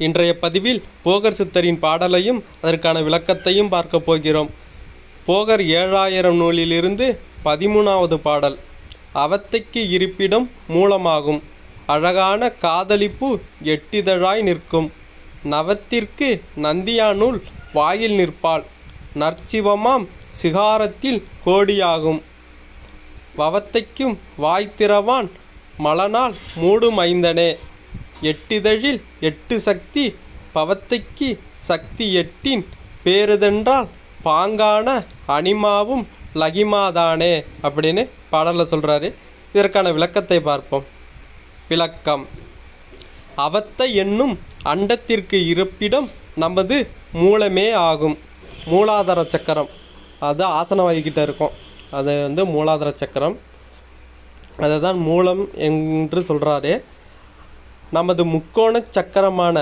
இன்றைய பதிவில் போகர் சித்தரின் பாடலையும் அதற்கான விளக்கத்தையும் பார்க்க போகிறோம். போகர் ஏழாயிரம் நூலிலிருந்து பதிமூணாவது பாடல். அவத்தைக்கு இருப்பிடம் மூலமாகும். அழகான காதலிப்பு எட்டிதழாய் நிற்கும். நவத்திற்கு நந்தியானூல் வாயில் நிற்பாள். நற்சிவமாம் சிகாரத்தில் கோடியாகும். வவத்தைக்கும் வாய்த்திரவான் மலனால் மூடும் ஐந்தனே. எட்டிதழில் எட்டு சக்தி பவத்தைக்கு சக்தி எட்டின் பேருதென்றால் பாங்கான அனிமாவும் லகிமாதானே அப்படின்னு பாடலில் சொல்கிறாரு இதற்கான விளக்கத்தை பார்ப்போம். விளக்கம். அவத்தை என்னும் அண்டத்திற்கு இருப்பிடம் நமது மூலமே ஆகும். மூலாதார சக்கரம். அது ஆசன வகிக்கிட்ட இருக்கும். அது வந்து மூலாதார சக்கரம். அதை தான் மூலம் என்று சொல்கிறாரு நமது முக்கோண சக்கரமான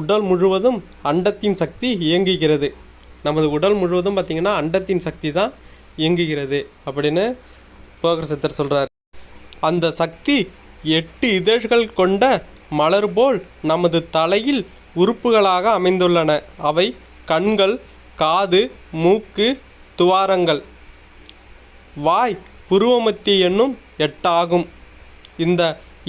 உடல் முழுவதும் அண்டத்தின் சக்தி இயங்குகிறது. நமது உடல் முழுவதும் பார்த்திங்கன்னா அண்டத்தின் சக்தி தான் இயங்குகிறது அப்படின்னு போகர் சித்தர் சொல்கிறார் அந்த சக்தி எட்டு இதழ்கள் கொண்ட மலர் போல் நமது தலையில் உறுப்புகளாக அமைந்துள்ளன. அவை கண்கள் காது மூக்கு துவாரங்கள். வாய் புருவமத்தி என்னும் எட்டாகும். இந்த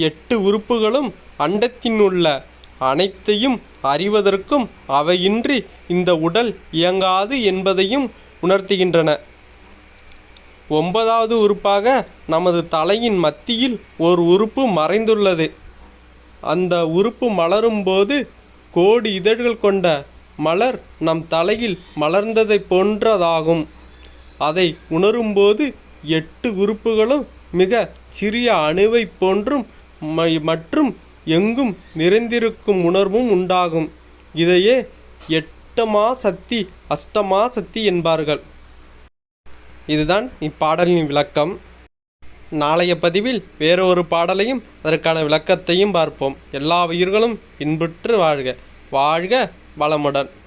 எட்டு உறுப்புகளும் அண்டத்தின் உள்ள அனைத்தையும் அறிவதற்கும் அவையின்றி இந்த உடல் இயங்காது என்பதையும் உணர்த்துகின்றன. ஒன்பதாவது உறுப்பாக நமது தலையின் மத்தியில் ஒரு உறுப்பு மறைந்துள்ளது. அந்த உறுப்பு மலரும்போது கோடி இதழ்கள் கொண்ட மலர் நம் தலையில் மலர்ந்ததை போன்றதாகும். அதை உணரும்போது எட்டு உறுப்புகளும் மிக சிறிய அணுவை போன்றும் ம- மற்றும் எங்கும் நிறைந்திருக்கும் உணர்வும் உண்டாகும். இதையே எட்டமா சக்தி அஷ்டமா சக்தி என்பார்கள். இதுதான் இப்பாடலின் விளக்கம். நாளைய பதிவில் வேறொரு பாடலையும் அதற்கான விளக்கத்தையும் பார்ப்போம். எல்லா உயிர்களும் இன்புற்று வாழ்க. வாழ்க வளமுடன்.